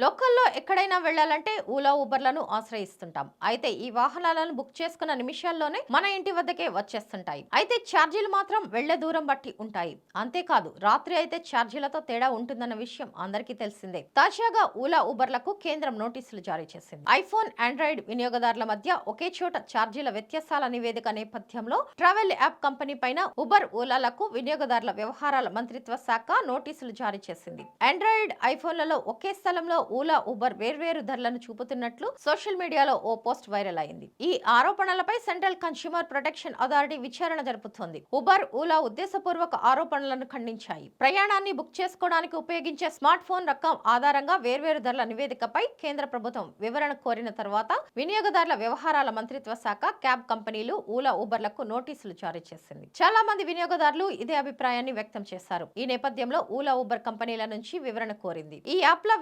లోకల్లో ఎక్కడైనా వెళ్ళాలంటే ఓలా ఊబర్లను ఆశ్రయిస్తుంటాం. అయితే ఈ వాహనాలను బుక్ చేసుకున్న నిమిషాల్లోనే మన ఇంటి వద్దకే వచ్చేస్తుంటాయి. అయితే ఛార్జీలు మాత్రం వెళ్ళే దూరం బట్టి ఉంటాయి. అంతేకాదు రాత్రి అయితే ఛార్జీలతో తేడా ఉంటుందన్న విషయం అందరికీ తెలిసిందే. తాజాగా ఓలా ఊబర్లకు కేంద్రం నోటీసులు జారీ చేసింది. ఐఫోన్ ఆండ్రాయిడ్ వినియోగదారుల మధ్య ఒకే చోట ఛార్జీల వ్యత్యాసాల నివేదిక నేపథ్యంలో ట్రావెల్ యాప్ కంపెనీ పైన ఉబర్ ఓలాలకు వినియోగదారుల వ్యవహారాల మంత్రిత్వ శాఖ నోటీసులు జారీ చేసింది. ఆండ్రాయిడ్ ఐఫోన్లలో ఒకే స్థలంలో ఓలా ఉబర్ వేర్వేరు ధరలను చూపుతున్నట్లు సోషల్ మీడియాలో ఓ పోస్ట్ వైరల్ అయింది. ఈ ఆరోపణలపై సెంట్రల్ కన్స్యూమర్ ప్రొటెక్షన్ అథారిటీ విచారణ జరుపుతోంది. ఉబర్ ఓలా ఉద్దేశపూర్వక ఆరోపణలను ఖండించాయి. ప్రయాణాన్ని బుక్ చేసుకోవడానికి ఉపయోగించే స్మార్ట్ ఫోన్ రకం ఆధారంగా వేర్వేరు ధరల నివేదికపై కేంద్ర ప్రభుత్వం వివరణ కోరిన తర్వాత వినియోగదారుల వ్యవహారాల మంత్రిత్వ శాఖ క్యాబ్ కంపెనీలు ఓలా ఊబర్లకు నోటీసులు జారీ చేసింది. చాలా మంది వినియోగదారులు ఇదే అభిప్రాయాన్ని వ్యక్తం చేశారు. ఈ నేపథ్యంలో ఓలా ఊబర్ కంపెనీల నుంచి వివరణ కోరింది. ఈ యాప్ల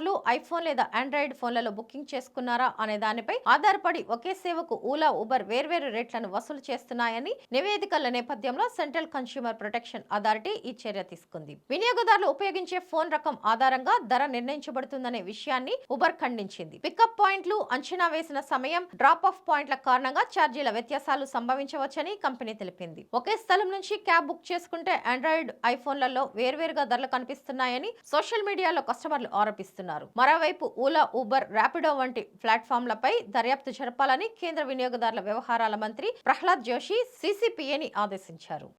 వినియోగదారులు ఐఫోన్ లేదా ఆండ్రాయిడ్ ఫోన్లలో బుకింగ్ చేసుకున్నారా అనే దానిపై ఆధారపడి ఒకే సేవకు ఓలా ఊబర్ వేర్వేరు రేట్లను వసూలు చేస్తున్నాయని నివేదికల నేపథ్యంలో సెంట్రల్ కన్స్యూమర్ ప్రొటెక్షన్ అథారిటీ ఈ చర్య తీసుకుంది. వినియోగదారులు ఉపయోగించే ఫోన్ రకం ఆధారంగా ధర నిర్ణయించబడుతుందనే విషయాన్ని ఉబర్ ఖండించింది. పికప్ పాయింట్లు అంచనా వేసిన సమయం డ్రాప్ ఆఫ్ పాయింట్ల కారణంగా ఛార్జీల వ్యత్యాసాలు సంభవించవచ్చని కంపెనీ తెలిపింది. ఒకే స్థలం నుంచి క్యాబ్ బుక్ చేసుకుంటే ఆండ్రాయిడ్ ఐఫోన్లలో వేర్వేరుగా ధరలు కనిపిస్తున్నాయని సోషల్ మీడియాలో కస్టమర్లు ఆరోపిస్తున్నారు. మరోవైపు ఓలా ఊబర్ ర్యాపిడో వంటి ప్లాట్ఫామ్లపై దర్యాప్తు జరపాలని కేంద్ర వినియోగదారుల వ్యవహారాల మంత్రి ప్రహ్లాద్ జోషి సీసీపీఏని ఆదేశించారు.